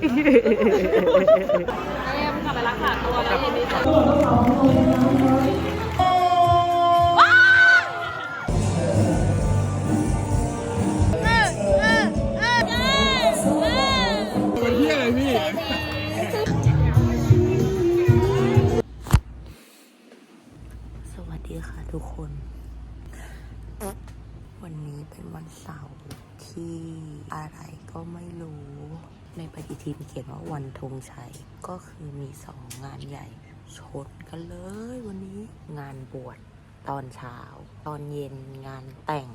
มกลับไปรักษาตัวแล้วเป็นเฮียอะไรพี่สวัสดีค่ะทุกคน วันนี้เป็นวันเสาร์ที่อะไรก็ไม่รู้ ในปฏิทินเขียนว่าวันธงชัย ก็คือมีสองงานใหญ่ ชนกันเลยวันนี้งานบวชตอนเช้า ตอนเย็นงานแต่ง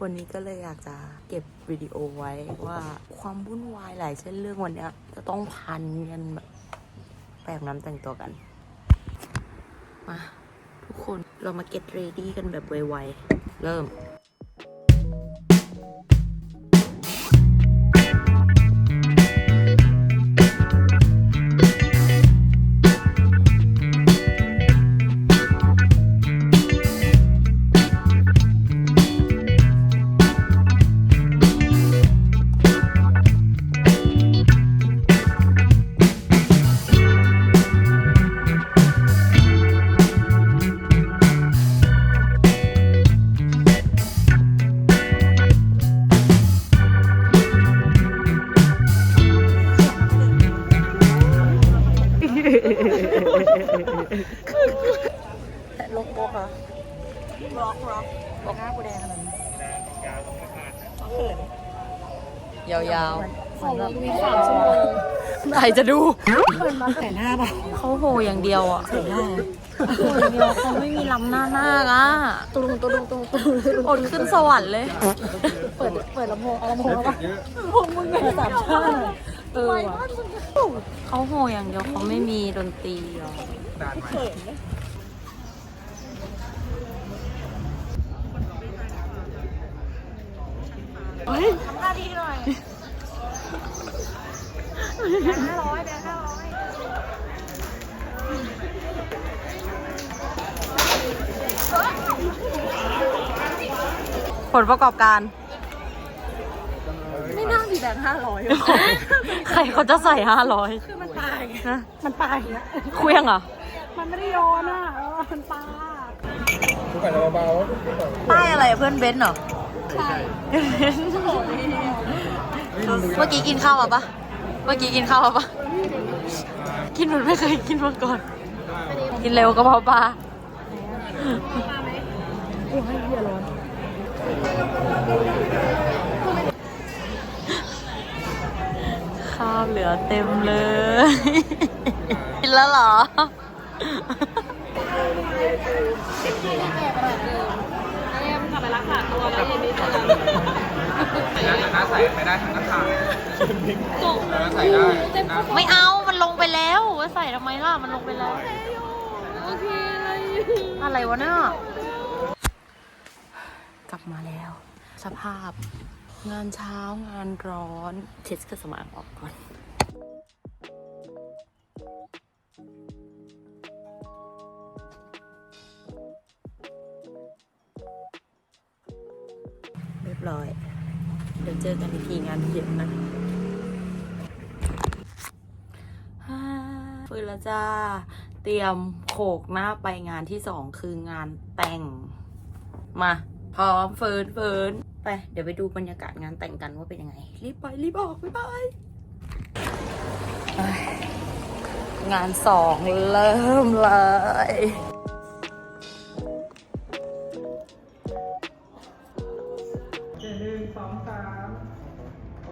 วันนี้ก็เลยอยากจะเก็บวิดีโอไว้ว่าความวุ่นวายหลายเช่นเรื่องวันนี้จะต้องพันกันแบบแปลงน้ำแต่งตัวกัน มา ทุกคนเรามาเก็ตเรดี้กันแบบไวๆ เริ่ม ยาวๆของเรามีสามชั่วโมงใครจะดูแต่หน้าป่ะเขาโหอย่างเดียวอะโหอย่างเดียวเขาไม่มีลำหน้าหน้าอะตุ้งตุ้งตุ้งตุ้งอดขึ้นสวรรค์เลย เปิดเปิดลำโพงเอาลำโพงมาปะสามชาติเออว่ะเขาโหอย่างเดียวเขาไม่มีดนตรีหรอ ด่านใหม่ทำหน้าที่หน่อยแบงค์ห้าร้อยแบงค์ห้าร้อยผลประกอบการ ไม่น่ามีแบงค์ห้าร้อยใครเขาจะใส่ห้าร้อยคือมันตายมันตายอะเคลี้ยงเหรอ มันไม่ได้โยนอะเออมันตายทุกคนเบาป้ายอะไรเพื่อนเบนซ์เหรอใช่ เมื่อกี้กินข้าวมาปะเมื่อกี้กินข้าวมาปะกินเหมือนไม่เคยกินมาก่อน กินเร็วกระเพาะปลาโอ้ยเหี้ยร้อนข้าวเหลือเต็มเลย กินแล้วเหรอเอ็มกลับไป รักษาตัวแล้วยินดีต้อนรับๆหน้าใส่ไม่ได้ทางหน้าขาแล้วใส่ได้หน้าไม่เอามันลงไปแล้วใส่ทำไมล่ะมันลงไปแล้ว โอเคเลยอะไรวะเนี่ยกลับมาแล้ว สภาพ งานเช้างานร้อนเช็ดเครื่องสมางออกก่อน ย็นนะฟื้นแล้วจ้า เตรียมโขกหน้าไปงานที่สองคืองานแต่ง มา พร้อมเฟิร์นเฟิร์นไป เดี๋ยวไปดูบรรยากาศงานแต่งกันว่าเป็นยังไง รีบไป รีบออกบ๊ายบายงานสองเริ่มเลย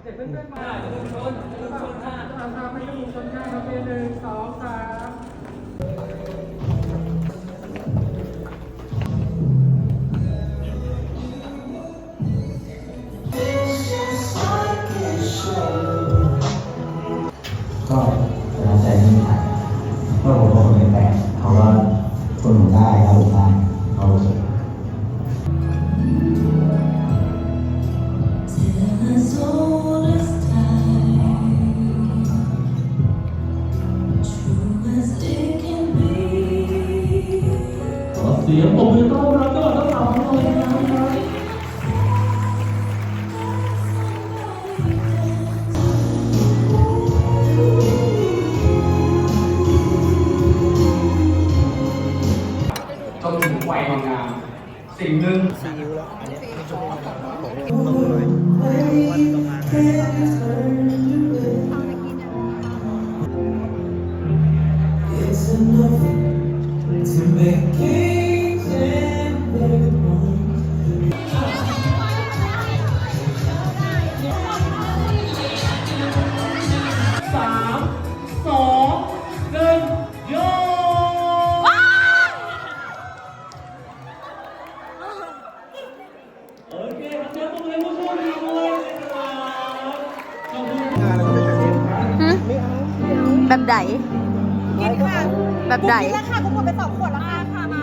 เด็กเพื่อนๆมาชุมชนชุมชนค่ะทำทำให้ชุมชนค่ะโอเคหนึ่งสองสาม เสียงปรบมืนต้องรับก็ต้องสาวน้อยจนถึงวัยงามสิ่งหนึ่งซีอิ๊วแล้อนนงของตรยวันประม แบบไหนกินแล้วค่ะกูหมดไปสองขวดแล้วค่ะค่ะมา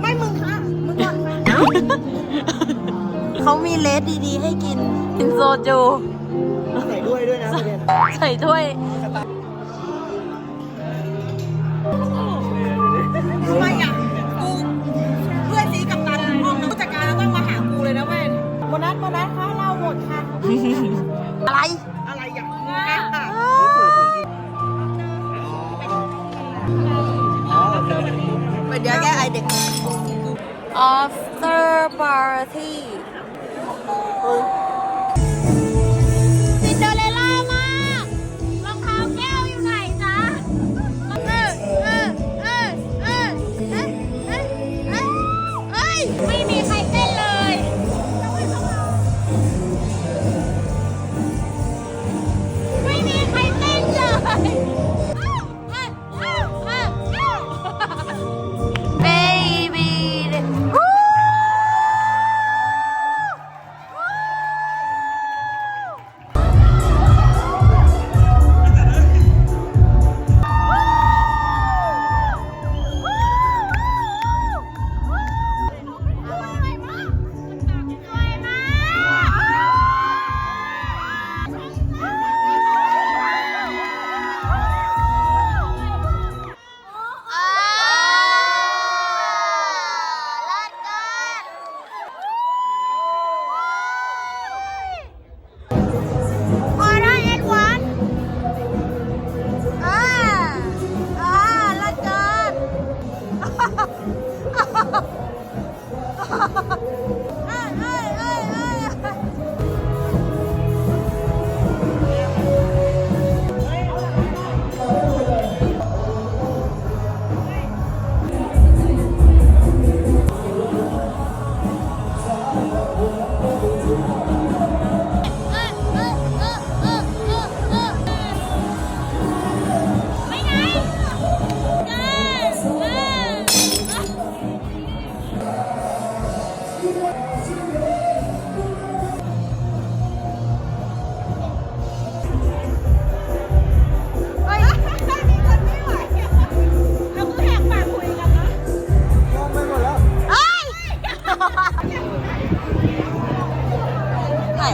ไม่มึงค่ะมึงก่อนค่ะเขามีเลสดีๆ ให้กินกินโซจู ใส่ด้วยด้วยนะประเด็นใส่ถ้วย ทำไมอะกูเพื่อนซีกับตันห้องผู้จัดการแล้วต้องมาหากูเลยนะเว้ยวันนั้นวันนั้นค่ะเราหมดค่ะ อะไร อะไรอย่างเงี้ยค่ะ But? After party. Oh.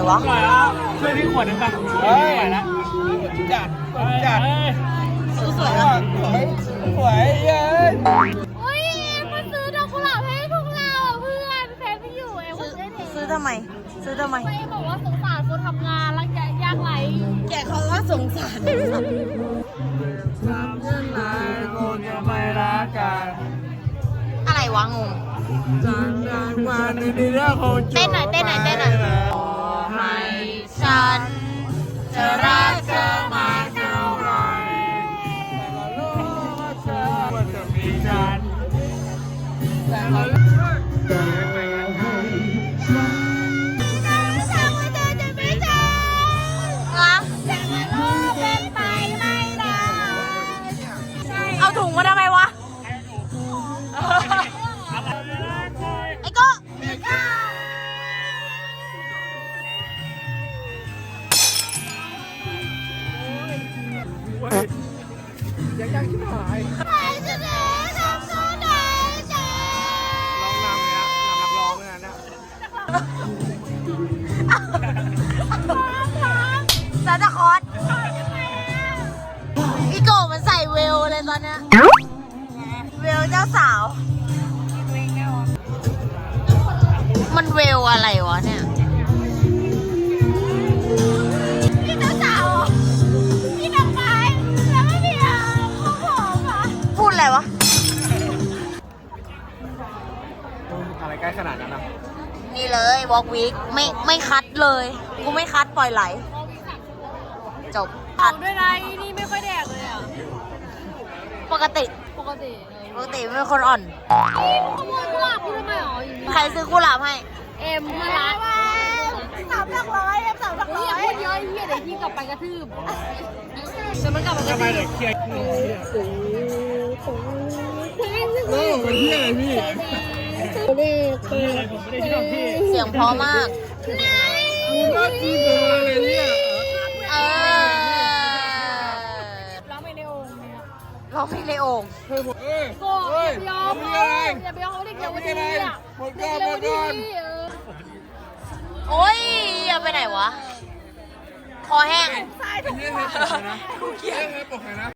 วะหน่อยอะช่วยพี่ขวดหนึงไปเฮ้ยนะจัดจัดเฮ้ยสวยสวยสวยสวยเย้ยอุ้ยมาซื้อดอกกุหลาบให้พวกเราอะเพื่อนแฟนไม่อยู่เองว่าซื้อเองซื้อทำไม ซื้อทำไมไม่บอกว่าสงสารคนทำงานแล้วแกยากไหลแกเขาว่าสงสารคงจะไม่รักกันอะไรวะงงจากนั้นวันนี้เราคงจะเต้นหน่อยเต้นหน่อยเต้นหน่อยให้ฉัน Sarah. ซานตาคลอสอีโกะมันใส่เวลเลยตอนเนี้ยเวลเจ้าสาว มันเวลอะไรวะเนี่ย อล์กวีคไม่ไม่คัดเลย กูไม่คัดปล่อยไหล จบคัดด้วยนะนี่ไม่ค่อยแดกเลยอะ ปกติ ปกติเลยปกติเป็นคนอ่อน ขโมยกุหลาบกูทำไมอ๋ออยู่นี่ใครซื้อกุหลาบให้ เอ็มมาละสามหลักร้อยเอ็มสามหลักเฮ้ยร้ออยย่าพูดเยอะไอ้เฮียเดี๋ยวยิงกลับไปกระทืบแต่มันกลับมากระทืบเด็กเคลียร์โอ้เป็นเฮียอะไรพี่ เสียงเพราะมากกูก็กูโดนเลยเนี่ยเออร้องไม่ได้โอ่งเนี่ยเราไม่ได้โอ่งเฮ้ยเฮ้ยโก้อย่าไปยอมเขาอย่าไปยอมเขาเด็กเร็วมีดีอะไรอะหมดเด็ก่กอนหมเร็วดดีก่อนเออโอ้ยอย่าไปไหนวะ คอแห้งเป็นเฮียในปกเลย